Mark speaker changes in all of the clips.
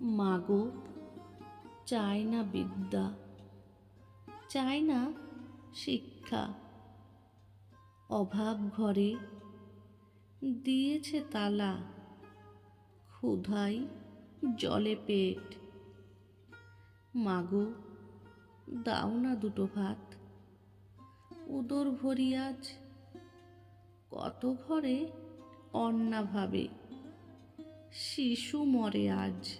Speaker 1: মাগো চায় না বিদ্যা চায় না শিক্ষা, অভাব ঘরে, দিয়েছে তালা ক্ষুধাই জলে পেট। মাগো, দাও না দুটো ভাত, উদর ভরি আজ, কত ঘরে অন্নাভাবে, শিশু মরে আজ।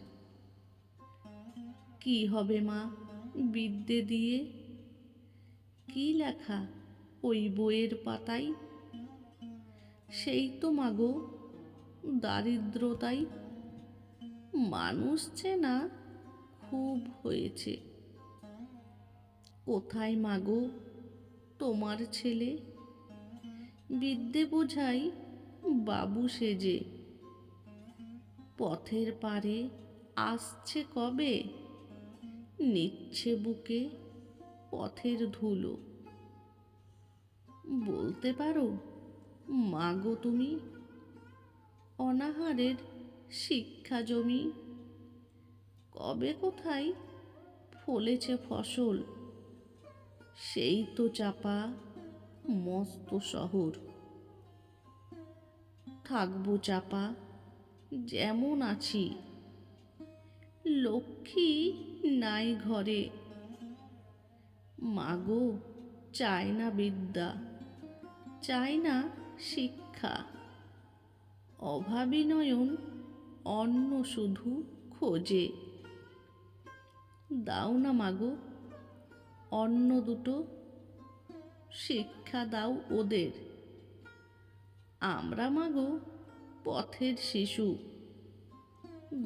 Speaker 1: কি হবে মা? বিদ্যে দিয়ে কি লেখা ওই বইয়ের পাতায়? সেই তো মাগো দারিদ্রতাই। মানুষ চেনা খুব হয়েছে। কোথায় মাগো তোমার ছেলে? বিদ্যে বোঝাই বাবু সেজে। পথের পারে আসছে কবে? নিচ্ছে বুকে পথের ধুলো। বলতে পারো, মাগো তুমি অনাহারের শিক্ষা জমি। কবে কোথায় ফলেছে ফসল, সেই তো চাপা মস্ত শহর। থাকব চাপা, যেমন আছি লক্ষ্মী নাই ঘরে। মাগো, চায় না বিদ্যা, চায় না শিক্ষা। অভাবী নয়ন অন্ন শুধু খোঁজে। দাও না মাগো, অন্ন দুটো, শিক্ষা দাও ওদের। আমরা মাগো পথের শিশু।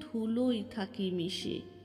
Speaker 1: ধুলোই থাকি মিশে।